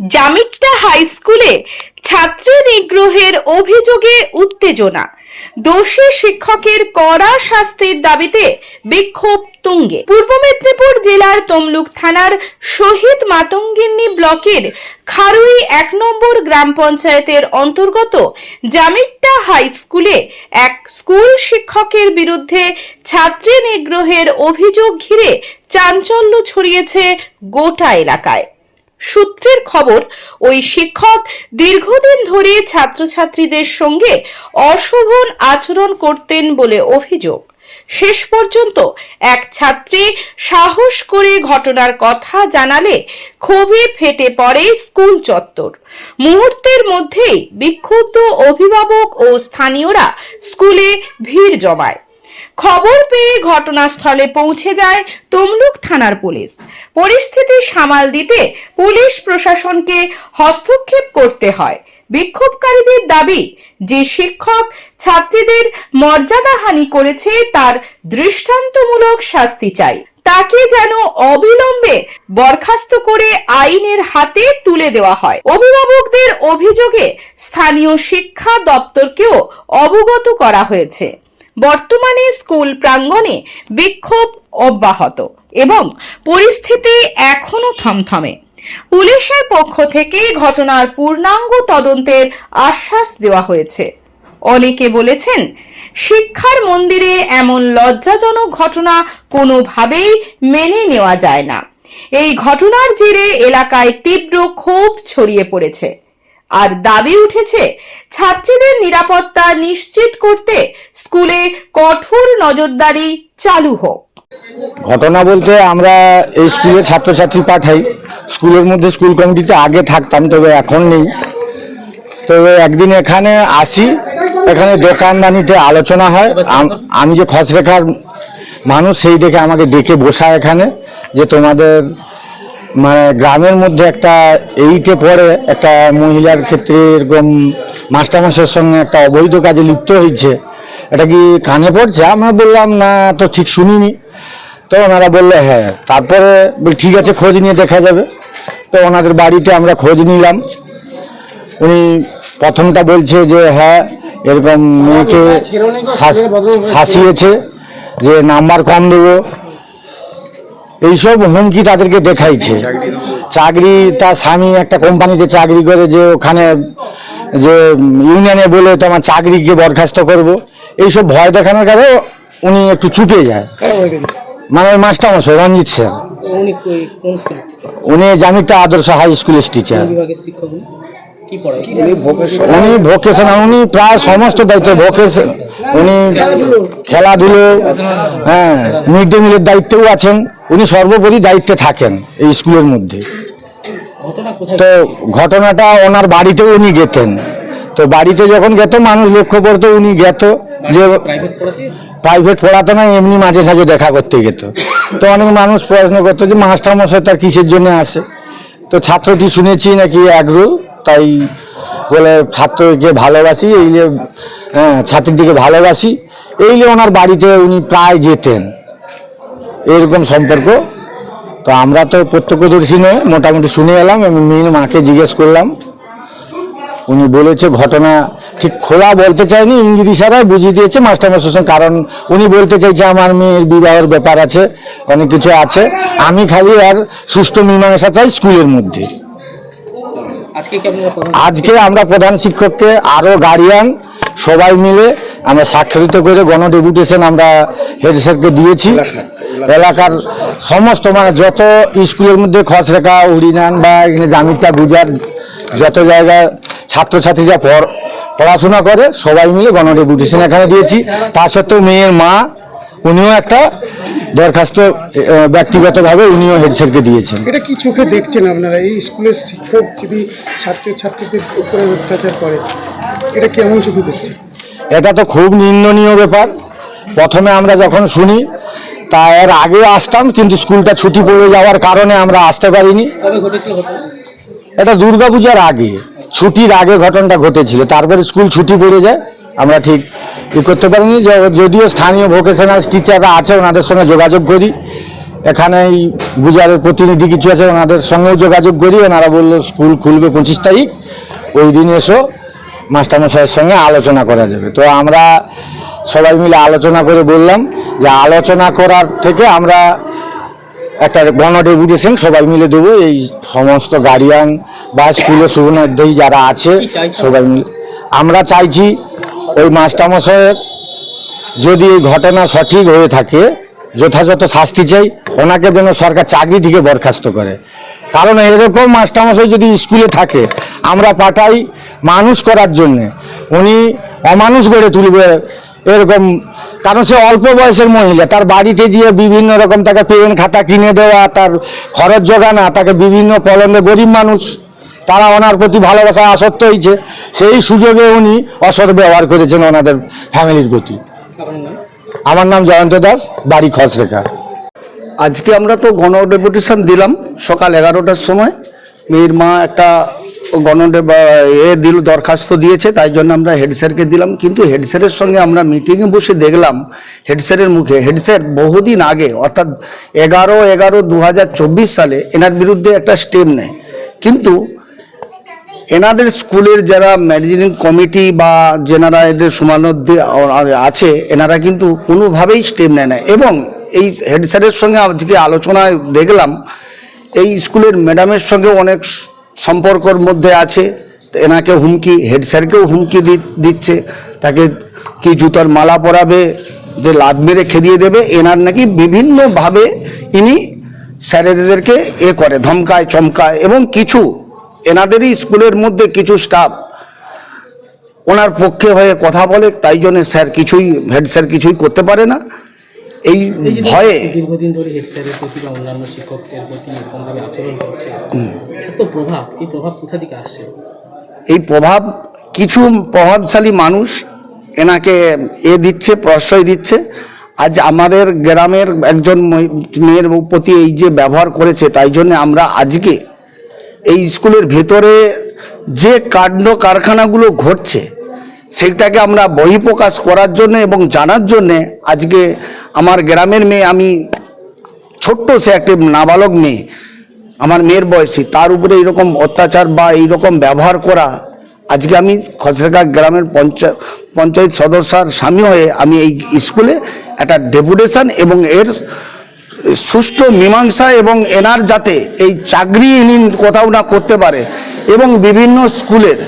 জামিট্টা high স্কুলে ছাত্রী নিগ্রহের অভিযোগে উত্তেজনা। দোষী শিক্ষকের কড়া শাস্তির দাবিতে বিক্ষোভ তুঙ্গে। পূর্ব মেদিনীপুর জেলার তমলুক থানার শহীদ মাতঙ্গিনী ব্লকের খারুই এক নম্বর গ্রাম পঞ্চায়েতের অন্তর্গত জামিট্টা হাই স্কুলে এক স্কুল শিক্ষকের বিরুদ্ধে ছাত্রী নিগ্রহের অভিযোগ ঘিরে চাঞ্চল্য ছড়িয়েছে গোটা এলাকায়। সূত্রের খবর, ওই শিক্ষক দীর্ঘদিন ধরে ছাত্রছাত্রীদের সঙ্গে অশোভন আচরণ করতেন বলে অভিযোগ। শেষ পর্যন্ত এক ছাত্রী সাহস করে ঘটনার কথা জানালে ক্ষোভে ফেটে পড়ে স্কুল চত্বর। মুহূর্তের মধ্যেই বিক্ষুব্ধ অভিভাবক ও স্থানীয়রা স্কুলে ভিড় জমায়। খবর পেয়ে ঘটনাস্থলে পৌঁছে যায় তমলুক থানার পুলিশ। পরিস্থিতি সামাল দিতে পুলিশ প্রশাসনকে হস্তক্ষেপ করতে হয়। বিক্ষোভকারীদের দাবি, যে শিক্ষক ছাত্রীদের মর্যাদাহানি করেছে তার দৃষ্টান্তমূলক শাস্তি চাই। তাকে যেন অবিলম্বে বরখাস্ত করে আইনের হাতে তুলে দেওয়া হয়। অভিভাবকদের অভিযোগে স্থানীয় শিক্ষা দপ্তরকেও অবগত করা হয়েছে। বর্তমানে স্কুল প্রাঙ্গণে বিক্ষোভ অব্যাহত এবং পরিস্থিতি এখনও থমথমে। পুলিশের পক্ষ থেকে ঘটনার পূর্ণাঙ্গ তদন্তের আশ্বাস দেওয়া হয়েছে। অনেকে বলেছেন, শিক্ষার মন্দিরে এমন লজ্জাজনক ঘটনা কোনোভাবেই মেনে নেওয়া যায় না। এই ঘটনার জেরে এলাকায় তীব্র ক্ষোভ ছড়িয়ে পড়েছে। আর দাবি উঠেছে, ছাত্রীদের নিরাপত্তা নিশ্চিত করতে স্কুলে কঠোর নজরদারি চালু হোক। ঘটনা বলতে আমরা এই স্কুলে ছাত্রছাত্রী পাঠাই। স্কুলের মধ্যে স্কুল কমিটিতে আগে থাকতাম, তবে এখন নেই। তবে একদিন এখানে আসি, এখানে দোকানদানিতে আলোচনা হয়। আমি যে খসরেখার মানুষ, সেই দেখে আমাকে ডেকে বসা এখানে যে তোমাদের মানে গ্রামের মধ্যে একটা এইটে পড়ে একটা মহিলার ক্ষেত্রে এরকম মাস্টারমাসের সঙ্গে একটা অবৈধ কাজে লিপ্ত হয়েছে। এটা কি কানে পড়ছে? আমরা বললাম না তো ঠিক শুনিনি। তো ওনারা বলল হ্যাঁ। তারপরে বলি ঠিক আছে খোঁজ নিয়ে দেখা যাবে। তো ওনাদের বাড়িতে আমরা খোঁজ নিলাম। উনি প্রথমটা বলছে যে হ্যাঁ এরকম মেয়েকে শাসিয়েছে যে নাম্বার কম দেবো। এইসব হুমকি তাদেরকে দেখাইছে। চাকরি তার স্বামী একটা কোম্পানিতে চাকরি করে যে ওখানে যে ইউনিয়নে বলে তোমার চাকরিকে বরখাস্ত করব। এইসব ভয় দেখানোর কারণে উনি একটু চুপে যায়। মানে ওই মাস্টারমশাই রঞ্জিত স্যার। উনি জামিটা আদর্শ হাই স্কুলের টিচার উনি? কি পড়ায় উনি ভোকেশনাল। উনি প্রায় সমস্ত দায়িত্ব ভোকেশন উনি খেলাধুলো। হ্যাঁ মিড ডে মিলের দায়িত্বেও আছেন। উনি সর্বোপরি দায়িত্বে থাকেন এই স্কুলের মধ্যে। তো ঘটনাটা ওনার বাড়িতেও উনি গেতেন। তো বাড়িতে যখন গেত মানুষ লক্ষ্য করতো উনি গেত যে প্রাইভেট পড়াতো না এমনি মাঝে সাঝে দেখা করতে যেত তো অনেক মানুষ প্রশ্ন করতো যে মাস্টার মশাই তার কিসের জন্য আসে? তো ছাত্রটি শুনেছি নাকি আগ্রহ তাই বলে ছাত্রকে ভালোবাসি, এই যে হ্যাঁ ছাত্রীটিকে ভালোবাসি। এই ওনার বাড়িতে উনি প্রায় যেতেন। এরকম সম্পর্ক। তো আমরা তো প্রত্যক্ষদর্শী নয়, মোটামুটি শুনে এলাম এবং মেয়ের মাকে জিজ্ঞেস করলাম। উনি বলেছে, ঘটনা ঠিক খোলা বলতে চায়নি ইঙ্গিত ইশারায় বুঝিয়ে দিয়েছে সঙ্গে। কারণ উনি বলতে চাইছে, আমার মেয়ের বিবাহের ব্যাপার আছে, অনেক কিছু আছে। আমি খালি আর সুষ্ঠু মীমাংসা চাই স্কুলের মধ্যে। আজকে আমরা প্রধান শিক্ষককে আরও গার্ডিয়ান সবাই মিলে আমরা স্বাক্ষরিত করে গণ ডেপুটেশন আমরা হেড স্যারকে দিয়েছি। এলাকার সমস্ত মানে যত স্কুলের মধ্যে খসরেখা উড়িনান বা এখানে জামিটা গুজার যত জায়গায় ছাত্রছাত্রীরা পড় পড়াশোনা করে সবাই মিলে গণ ডেপুটেশন এখানে দিয়েছি। তা সত্ত্বেও মেয়ের মা উনিও একটা দরখাস্ত ব্যক্তিগতভাবে উনিও হেড স্যারকে দিয়েছেন। এটা কি চোখে দেখছেন আপনারা? এই স্কুলের শিক্ষক যদি ছাত্র ছাত্রীদের উপরে অত্যাচার করে এটা কেমন চোখে দেখছেন? এটা তো খুব নিন্দনীয় ব্যাপার। প্রথমে আমরা যখন শুনি তা এর আগেও আসতাম কিন্তু স্কুলটা ছুটি পড়ে যাওয়ার কারণে আমরা আসতে পারিনি। এটা দুর্গাপূজার আগে ছুটির আগে ঘটনাটা ঘটেছিল। তারপরে স্কুল ছুটি পড়ে যায়। আমরা ঠিক ই করতে পারিনি। যদিও স্থানীয় ভোকেশনাল টিচাররা আছে ওনাদের সঙ্গে যোগাযোগ করি। এখানেই গুজারের প্রতিনিধি কিছু আছে ওনাদের সঙ্গেও যোগাযোগ করি। ওনারা বলল স্কুল খুলবে পঁচিশ তারিখ ওই দিন এসো মাস্টারমশাইয়ের সঙ্গে আলোচনা করা যাবে। তো আমরা সবাই মিলে আলোচনা করে বললাম যে আলোচনা করার থেকে আমরা একটা গণ ডেপুটেশন সবাই মিলে দেবো। এই সমস্ত গার্ডিয়ান বা স্কুলের শুভনাধ্যায়ী যারা আছে সবাই মিলে আমরা চাইছি ওই মাস্টারমশাইয়ের যদি এই ঘটনা সঠিক হয়ে থাকে, যথাযথ শাস্তি চাই, ওনাকে যেন সরকার চাকরি থেকে বরখাস্ত করে। কারণ এরকম মাস্টারমশাই যদি স্কুলে থাকে, আমরা পাঠাই মানুষ করার জন্যে, উনি অমানুষ গড়ে তুলবে এরকম। কারণ সে অল্প বয়সের মহিলা, তার বাড়িতে গিয়ে বিভিন্ন রকম তাকে পেন খাতা কিনে দেওয়া, তার খরচ জোগানা, তাকে বিভিন্ন পলন্দে গরিব মানুষ তারা ওনার প্রতি ভালোবাসা আসক্ত হয়েছে। সেই সুযোগে উনি অসৎ ব্যবহার করেছেন ওনাদের ফ্যামিলির প্রতি। আমার নাম জয়ন্ত দাস, বাড়ি খসরেখা। আজকে আমরা তো গণ ডেপুটেশন দিলাম সকাল এগারোটার সময়। মেয়ের মা একটা গণ এ দিল দরখাস্ত দিয়েছে, তাই জন্য আমরা হেড স্যারকে দিলাম। কিন্তু হেড স্যারের সঙ্গে আমরা মিটিংয়ে বসে দেখলাম, হেড স্যারের মুখে, হেড স্যার বহুদিন আগে, অর্থাৎ এগারো এগারো দু সালে, এনার বিরুদ্ধে একটা স্টেপ নেয়। কিন্তু এনাদের স্কুলের যারা ম্যানেজিং কমিটি বা যেনারা এদের সমানধ্যে আছে, এনারা কিন্তু কোনোভাবেই স্টেপ নেয় না। এবং এই হেড স্যারের সঙ্গে আজকে আলোচনায় দেখলাম, এই স্কুলের ম্যাডামের সঙ্গে অনেক সম্পর্কর মধ্যে আছে। এনাকে হুমকি হেড স্যারকেও হুমকি দিচ্ছে। তাকে কি জুতার মালা পরাবে, যে লাদ মেরে খেদিয়ে দেবে, এনার নাকি বিভিন্নভাবে ইনি স্যারেদেরকে এ করে, ধমকায়, চমকায়, এবং কিছু এনাদেরই স্কুলের মধ্যে কিছু স্টাফ ওনার পক্ষে হয়ে কথা বলে তাই জন্য স্যার কিছুই হেড স্যার কিছুই করতে পারে না। এই ভয়ে দীর্ঘদিন ধরে হেড স্যারের প্রতি বা অন্যান্য শিক্ষকদের প্রতি এরকমভাবে আচরণ করছে এত প্রভাব এই প্রভাব কোথা থেকে আসছে? এই প্রভাব কিছু প্রভাবশালী মানুষ এনাকে এ দিচ্ছে প্রশ্রয় দিচ্ছে। আজ আমাদের গ্রামের একজন মেয়ের প্রতি এই যে ব্যবহার করেছে তাই জন্য আমরা আজকে এই স্কুলের ভেতরে যে কাণ্ড কারখানাগুলো ঘটছে, সেইটাকে আমরা বহিঃপ্রকাশ করার জন্য এবং জানার জন্যে আজকে আমার গ্রামের মেয়ে, আমি ছোট্ট সে একটি নাবালক মেয়ে, আমার মেয়ের বয়সী, তার উপরে এইরকম অত্যাচার বা এইরকম ব্যবহার করা, আজকে আমি খসরেকা গ্রামের পঞ্চায়েত পঞ্চায়েত সদস্যার স্বামী হয়ে আমি এই স্কুলে একটা ডেপুটেশন এবং এর সুষ্ঠু মীমাংসা এবং এনার যাতে এই চাকরি ইনি কোথাও না করতে পারে এবং বিভিন্ন স্কুলের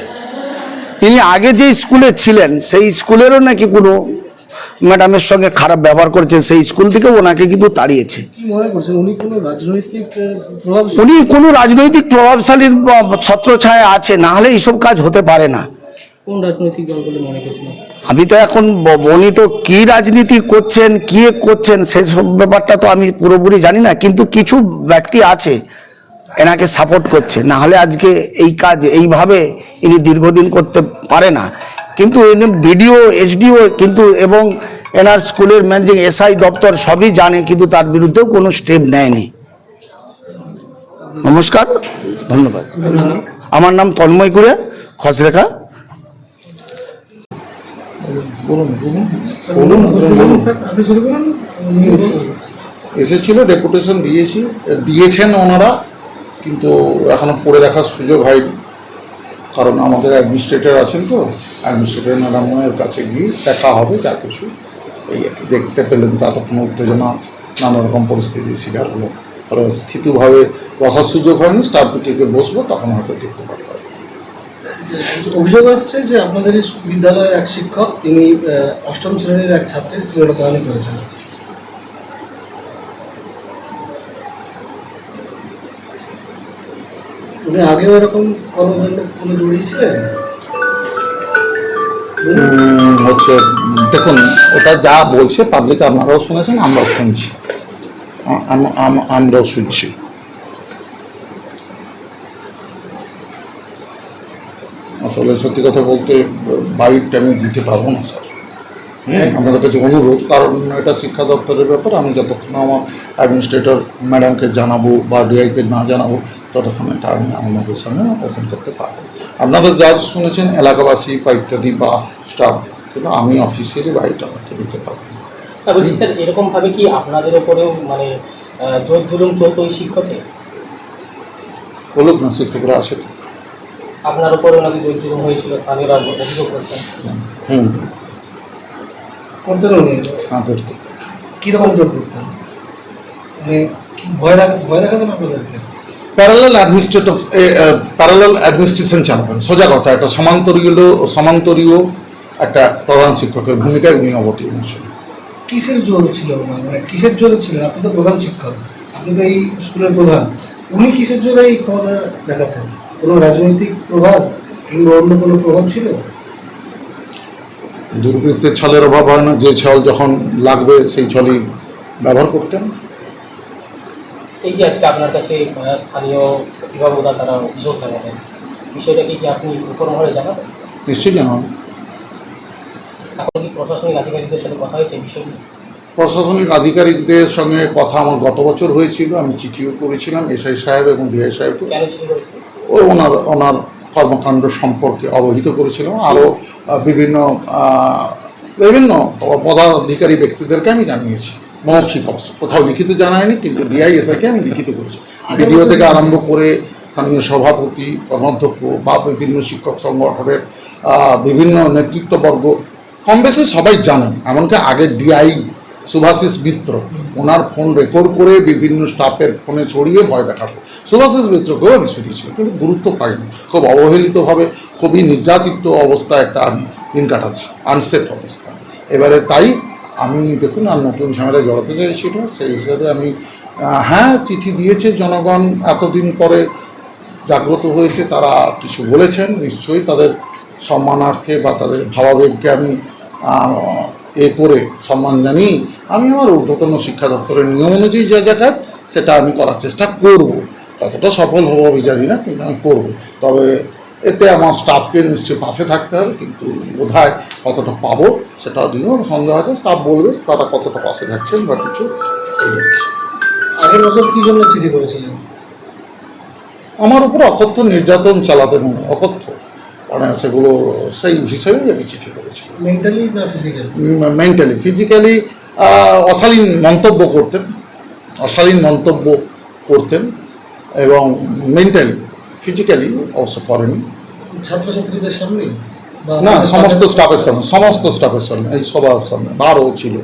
ইনি আগে যে স্কুলে ছিলেন সেই স্কুলেরও নাকি কোনো ম্যাডামের সঙ্গে খারাপ ব্যবহার করেছেন সেই স্কুল থেকে ওনাকে কিন্তু তাড়িয়েছে। উনি কোনো রাজনৈতিক প্রভাবশালীর ছত্রছায়া আছে না হলে এইসব কাজ হতে পারে না। কোন রাজনৈতিক দল বলে মনে করছেন আমি তো এখন ব- উনি তো কি রাজনীতি করছেন কি করছেন সেসব ব্যাপারটা তো আমি পুরোপুরি জানি না কিন্তু কিছু ব্যক্তি আছে এনাকে সাপোর্ট করছে। না হলে আজকে এই কাজ এইভাবে ইনি দীর্ঘদিন করতে পারে না। কিন্তু বিডিও এসডিও কিন্তু এবং এনার স্কুলের ম্যানেজিং এসআই দপ্তর সবই জানে কিন্তু তার বিরুদ্ধেও কোনো স্টেপ নেয়নি। নমস্কার ধন্যবাদ। আমার নাম তন্ময় কুড়ে খসরেখা। বলুন স্যার আপনি শুরু করুন। বলুন। এসেছিল ডেপুটেশন দিয়েছি দিয়েছেন ওনারা কিন্তু এখনও পড়ে দেখার সুযোগ হয়নি। কারণ আমাদের অ্যাডমিনিস্ট্রেটর আছেন তো অ্যাডমিনিস্ট্রেটর ম্যাডামের কাছে গিয়ে দেখা হবে যা কিছু। এই আর কি। দেখতে পেলেন ততক্ষণ উত্তেজনা নানা রকম পরিস্থিতির শিকার হলো স্থিতভাবে বসার সুযোগ হয়নি স্টাফ মিটিংয়ে বসবো তখন হয়তো দেখতে পারব। অভিযোগ আসছে যে আপনাদের বিদ্যালয়ের এক শিক্ষক, তিনি অষ্টম শ্রেণির এক ছাত্রীর শ্লীলতাহানি করেছেন। উনি আগেও এরকম কর্মকাণ্ড কোনো জড়িয়েছিলেন? হচ্ছে, দেখুন, ওটা যা বলছে পাবলিক আপনারাও শুনেছেন, আমরাও শুনছি। আমরাও শুনছি। আসলে সত্যি কথা বলতে বাইকটা আমি দিতে পারব না স্যার। হ্যাঁ আপনাদের কাছে অনুরোধ কারণ এটা শিক্ষা দপ্তরের ব্যাপার আমি যতক্ষণ আমার অ্যাডমিনিস্ট্রেটর ম্যাডামকে জানাব বা ডিআইকে না জানাব ততক্ষণ এটা আমি আমাদের সামনে ওপেন করতে পারব। আপনারা যা শুনেছেন এলাকাবাসী বা ইত্যাদি বা স্টাফ কিন্তু আমি অফিসিয়ালি বাইকটা আমাকে দিতে পারব বলছি স্যার এরকমভাবে কি আপনাদের ওপরেও মানে জোর জুলুম চলতো ওই শিক্ষকে বলুক না শিক্ষকরা আছে আপনার উপরে নাকি জোর জুলুম হয়েছিল স্থানীয়রা অভিযোগ করছেন। হুম। করতেন উনি? হ্যাঁ করতে কীরকম জোর করতেন? মানে কি ভয় দেখা ভয় দেখাতেন আপনাদেরকে? প্যারালাল অ্যাডমিনিস্ট্রেটর প্যারালাল অ্যাডমিনিস্ট্রেশন চালাতেন। সোজা কথা একটা সমান্তরীয় সমান্তরীয় একটা প্রধান শিক্ষকের ভূমিকায় উনি অবতীর্ণ ছিলেন। কিসের জোর ছিল মানে কিসের জোরে ছিলেন? আপনি তো প্রধান শিক্ষক আপনি তো এই স্কুলের প্রধান। উনি কিসের জোরে এই ক্ষমতা দেখাতেন? কোনো রাজনৈতিক প্রভাব কিংবা অন্য কোনো প্রভাব ছিল? দুর্বৃত্তের ছলের অভাব হয় না। যে ছল যখন লাগবে সেই ছলই ব্যবহার করতেন। এই যে আজকে আপনার কাছে স্থানীয় অভিভাবকরা তারা অভিযোগ জানাবেন বিষয়টাকে কি আপনি উপরমহলে জানাবেন? নিশ্চয়ই জানান এখন কি প্রশাসনিক আধিকারিকদের সাথে কথা হয়েছে বিষয় নিয়ে? প্রশাসনিক আধিকারিকদের সঙ্গে কথা আমার গত বছর হয়েছিল। আমি চিঠিও করেছিলাম এসআই সাহেব এবং ডিআই সাহেবকে। কেন চিঠি করেছিল ওই ওনার ওনার কর্মকাণ্ড সম্পর্কে অবহিত করেছিলাম আরও বিভিন্ন বিভিন্ন পদাধিকারী ব্যক্তিদেরকে আমি জানিয়েছি। মৌখিক অবশ্য কোথাও লিখিত জানায়নি কিন্তু ডিআইএসআইকে আমি লিখিত করেছি। ভিডিও থেকে আরম্ভ করে স্থানীয় সভাপতি কর্মাধ্যক্ষ বা বিভিন্ন শিক্ষক সংগঠনের বিভিন্ন নেতৃত্ববর্গ কম বেশি সবাই জানেন। এমনকি আগের ডিআই সুভাষিস মিত্র। ওনার ফোন রেকর্ড করে বিভিন্ন স্টাফের ফোনে ছড়িয়ে ভয় দেখাতো। সুভাষিস মিত্রকেও আমি শুনেছি কিন্তু গুরুত্ব পাইনি। খুব অবহেলিতভাবে, খুবই নির্যাতিত অবস্থায় একটা আমি দিন কাটাচ্ছি আনসেফ অবস্থা। এবারে তাই আমি দেখুন, আর নতুন ঝামেলায় জড়াতে চাইছিল সেই হিসাবে আমি হ্যাঁ চিঠি দিয়েছে জনগণ এতদিন পরে। জাগ্রত হয়েছে, তারা কিছু বলেছেন, নিশ্চয়ই তাদের সম্মানার্থে বা তাদের ভাবাবেগকে আমি এ করে সম্মান জানিয়ে আমি আমার ঊর্ধ্বতন শিক্ষা দপ্তরের নিয়ম অনুযায়ী যা যা কাজ সেটা আমি করার চেষ্টা করব। ততটা সফল হব আমি জানি না কিন্তু আমি করব। তবে এতে আমার স্টাফকে নিশ্চয়ই পাশে থাকতে হবে কিন্তু বোধহয় কতটা পাবো সেটা নিয়েও সন্দেহ আছে। স্টাফ বলবে তারা কতটা পাশে থাকছেন বা কিছু আগের বছর কি জন্য চিঠি করেছিলেন? আমার উপর অকথ্য নির্যাতন চালাতে মনে অকথ্য। মানে সেগুলো সেই হিসেবেই আমি চিঠি করেছি মেন্টালি না ফিজিক্যাল মেন্টালি ফিজিক্যালি অশালীন মন্তব্য করতেন অশালীন মন্তব্য করতেন এবং মেন্টালি ফিজিক্যালি অবশ্য করেনি ছাত্রছাত্রীদের সামনে? না সমস্ত স্টাফের সামনে? সমস্ত স্টাফের সামনে এই সবার সামনে বারো ছিল।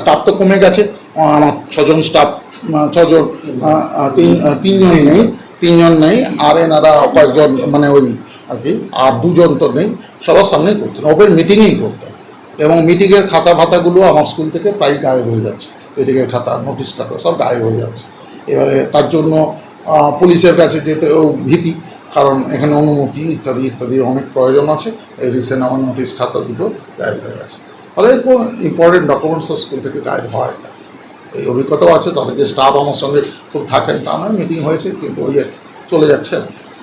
স্টাফ তো কমে গেছে আমার ছজন স্টাফ ছজন তিন তিনজন নেই তিনজন নেই আর এনারা কয়েকজন মানে ওই আর কি, আর দুজন তো নেই, সবার সামনেই করতেন ওপেন মিটিংয়েই করতেন এবং মিটিংয়ের খাতা ভাতাগুলো আমার স্কুল থেকে প্রায় গায়েব হয়ে যাচ্ছে। মিটিংয়ের খাতা নোটিশ টাকা সব গায়েব হয়ে যাচ্ছে। এবারে তার জন্য পুলিশের কাছে যেতে ও ভীতি, কারণ এখানে অনুমতি ইত্যাদি ইত্যাদি অনেক প্রয়োজন আছে। এই রিসেন্ট আমার নোটিশ খাতা দুটো গায়েব হয়ে গেছে। ফলে ইম্পর্টেন্ট ডকুমেন্টস স্কুল থেকে গায়েব হয় না। এই অভিজ্ঞতাও আছে, তাদের যে স্টাফ আমার সঙ্গে খুব থাকেন, তা নয় মিটিং হয়েছে, কিন্তু ওই চলে যাচ্ছে।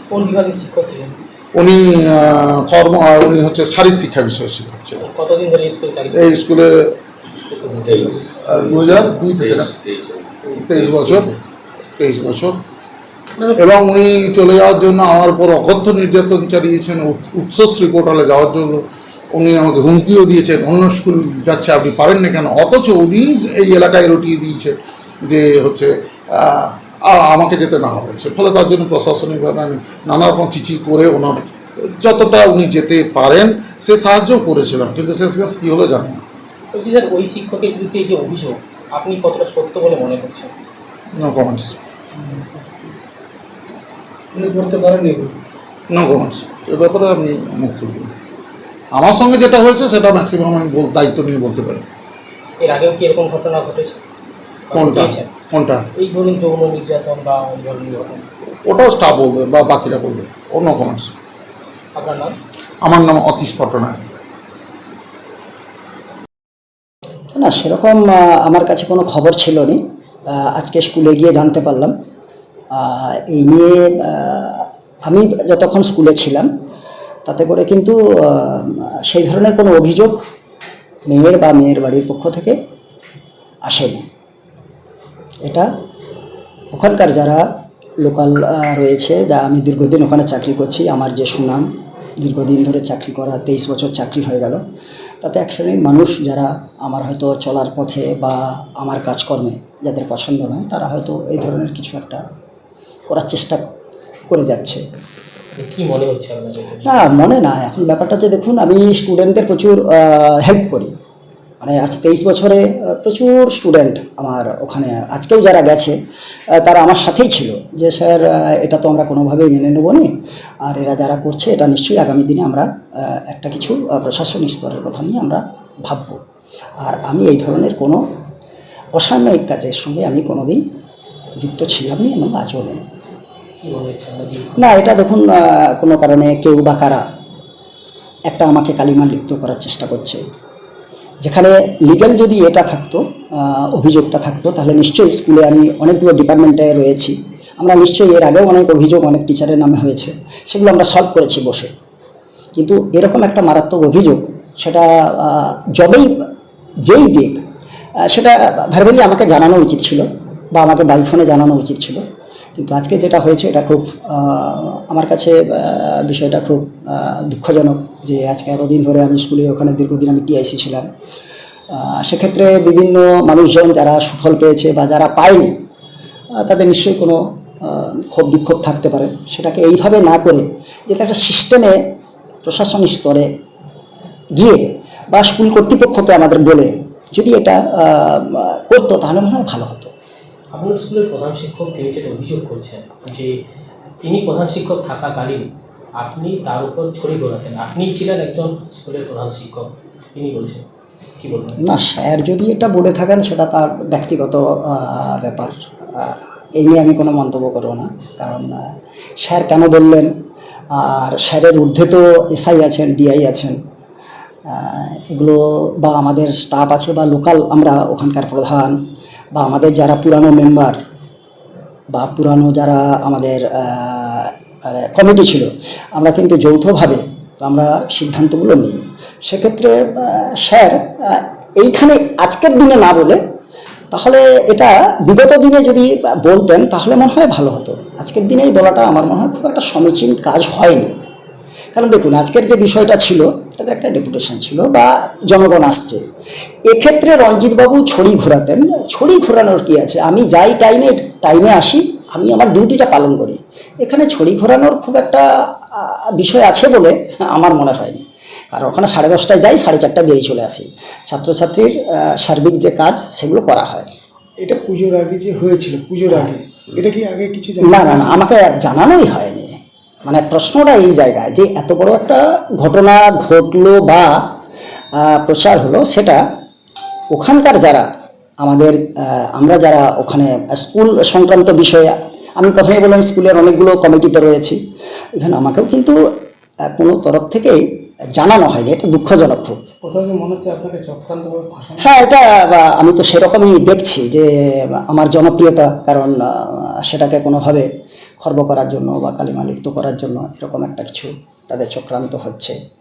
কোন বিভাগের শিক্ষক ছিলেন? উনি কর্ম উনি হচ্ছে শারীর শিক্ষা বিষয়ের শিক্ষক ছিলেন। কতদিন ধরে এই স্কুলে চাকরি এই স্কুলে দু হাজার দুই থেকে তেইশ বছর তেইশ বছর। এবং উনি চলে যাওয়ার জন্য আমার উপর অকথ্য নির্যাতন চালিয়েছেন উচ্চশ্রী পোর্টালে যাওয়ার জন্য। উনি আমাকে হুমকিও দিয়েছেন অন্য স্কুল যাচ্ছে আপনি পারেন না কেন? অথচ উনি এই এলাকায় রটিয়ে দিয়েছে যে হচ্ছে আমাকে যেতে না বলছে ফলে তার জন্য প্রশাসনিকভাবে আমি নানা রকম চিঠি করে ওনার যতটা উনি যেতে পারেন সে সাহায্য করেছিলাম। কিন্তু শেষমেশ কী হলো জানি না। বলছি স্যার ওই শিক্ষকের বিরুদ্ধে যে অভিযোগ আপনি কতটা সত্য বলে মনে করছেন? নো কমেন্টস উনি করতে পারেন নো কমেন্টস এ ব্যাপারে আমি মুখ তুলব আমার সঙ্গে যেটা হয়েছে সেটা ম্যাক্সিমাম আমি দায়িত্ব নিয়ে বলতে পারি। এর আগেও কি এরকম ঘটনা ঘটেছে? কোনটা? কোনটা? এই ধরুন যৌন নির্যাতন বা এই ওটাও স্টাফ বলবে বা বাকিরা বলবে ও নো কমেন্টস আপনার নাম? আমার নাম অতীশ পট্টনায়ক। না সেরকম আমার কাছে কোনো খবর ছিল না আজকে স্কুলে গিয়ে জানতে পারলাম। এই নিয়ে আমি যতক্ষণ স্কুলে ছিলাম তাতে করে কিন্তু সেই ধরনের কোনো অভিযোগ মেয়ের বা মেয়ের বাড়ির পক্ষ থেকে আসেনি। এটা। ওখানকার যারা লোকাল রয়েছে যা আমি দীর্ঘদিন ওখানে চাকরি করছি আমার যে সুনাম দীর্ঘদিন ধরে চাকরি করা তেইশ বছর চাকরি হয়ে গেল। তাতে এক শ্রেণির মানুষ যারা আমার হয়তো চলার পথে বা আমার কাজকর্মে যাদের পছন্দ নয় তারা হয়তো এই ধরনের কিছু একটা করার চেষ্টা করে যাচ্ছে। কি মনে হচ্ছে না মনে না। এখন ব্যাপারটা যে দেখুন আমি স্টুডেন্টদের প্রচুর হেল্প করি। মানে আজ তেইশ বছরে প্রচুর স্টুডেন্ট আমার ওখানে, আজকেও যারা গেছে তারা আমার সাথেই ছিল যে, স্যার এটা তো আমরা কোনোভাবেই মেনে নেব নি আর এরা যারা করছে, এটা নিশ্চয়ই আগামী দিনে আমরা একটা কিছু প্রশাসনিক স্তরের কথা নিয়ে আমরা ভাববো। আর আমি এই ধরনের কোনো অসাময়িক কাজের সঙ্গে আমি কোনোদিন যুক্ত ছিলাম না এবং আজও নেই। না, এটা দেখুন কোনো কারণে কেউ বা কারা একটা আমাকে কালিমা লিপ্ত করার চেষ্টা করছে। যেখানে লিগ্যাল যদি এটা থাকতো অভিযোগটা থাকতো, তাহলে নিশ্চয়ই স্কুলে আমি অনেকগুলো ডিপার্টমেন্টে রয়েছি। আমরা নিশ্চয়ই এর আগেও অনেক অভিযোগ অনেক টিচারের নামে হয়েছে। সেগুলো আমরা সলভ করেছি বসে। কিন্তু এরকম একটা মারাত্মক অভিযোগ, সেটা যবেই যেই দিক সেটা ভার্বালি আমাকে জানানো উচিত ছিল বা আমাকে বাই ফোনে জানানো উচিত ছিল। কিন্তু আজকে যেটা হয়েছে, এটা খুব আমার কাছে বিষয়টা খুব দুঃখজনক যে আজকে এতদিন ধরে আমি স্কুলে ওখানে দীর্ঘদিন আমি টিআইসি ছিলাম। সেক্ষেত্রে বিভিন্ন মানুষজন যারা সুফল পেয়েছে বা যারা পায়নি তাদের নিশ্চয়ই কোনো ক্ষোভ বিক্ষোভ থাকতে পারে। সেটাকে এইভাবে না করে যেটা একটা সিস্টেমে প্রশাসনিক স্তরে গিয়ে বা স্কুল কর্তৃপক্ষকে আমাদের বলে, যদি এটা করতো তাহলে মনে হয় ভালো হতো। আপনার স্কুলের প্রধান শিক্ষক তিনি যেটা অভিযোগ করছেন যে তিনি প্রধান শিক্ষক থাকাকালীন আপনি তার উপর ছড়ি ঘোরাতেন আপনিই ছিলেন একজন স্কুলের প্রধান শিক্ষক, তিনি বলছেন। কি বলবেন? না, স্যার, যদি এটা বলে থাকেন, সেটা তার ব্যক্তিগত ব্যাপার। এই নিয়ে আমি কোনো মন্তব্য করব না, কারণ স্যার কেন বললেন? আর স্যারের ঊর্ধ্বে তো এসআই আছেন, ডিআই আছেন। এগুলো বা আমাদের স্টাফ আছে বা লোকাল, আমরা ওখানকার প্রধান। বা আমাদের যারা পুরানো মেম্বার বা পুরানো যারা আমাদের কমিটি ছিল, আমরা কিন্তু যৌথভাবে আমরা সিদ্ধান্তগুলো নিই। সেক্ষেত্রে স্যার এইখানে আজকের দিনে না বলে তাহলে এটা বিগত দিনে যদি বলতেন তাহলে মনে হয় ভালো হতো। আজকের দিনেই বলাটা আমার মনে হয় খুব একটা সমীচীন কাজ হয়নি। কারণ দেখুন আজকের যে বিষয়টা ছিল তাদের একটা ডেপুটেশন ছিল বা জনগণ আসছে। এক্ষেত্রে রঞ্জিতবাবু ছড়ি ঘোরাতেন। ছড়ি ঘোরানোর কি আছে? আমি যাই টাইমে টাইমে আসি আমি আমার ডিউটিটা পালন করি। এখানে ছড়ি ঘোরানোর খুব একটা বিষয় আছে বলে আমার মনে হয়নি। আর ওখানে সাড়ে দশটায় যাই সাড়ে চারটায় বেরিয়ে চলে আসি। ছাত্রছাত্রীর সার্বিক যে কাজ সেগুলো করা হয়। এটা পুজোর আগে যে হয়েছিল পুজোর আগে এটা কি আগে কিছু না না না আমাকে জানানোই হয়নি। মানে প্রশ্নটা এই জায়গায় যে এত বড় একটা ঘটনা ঘটলো বা প্রচার হলো সেটা ওখানকার যারা আমাদের আমরা যারা ওখানে স্কুল সংক্রান্ত বিষয়ে, আমি প্রথমে বললাম স্কুলের অনেকগুলো কমিটিতে রয়েছি। এখানে আমাকেও কিন্তু কোনো তরফ থেকেই জানানো হয়নি এটা দুঃখজনক মনে হ্যাঁ এটা বা, আমি তো সেরকমই দেখছি যে আমার জনপ্রিয়তা কারণ সেটাকে কোনোভাবে খর্ব করার জন্য বা কালিমা লিপ্ত করার জন্য এরকম একটা কিছু তাদের চক্রান্ত হচ্ছে।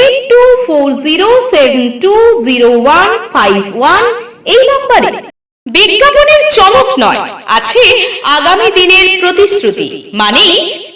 four zero seven two zero one five one এই নম্বরে। বিজ্ঞাপনের চমক নয়, আছে আগামী দিনের প্রতিশ্রুতি মানে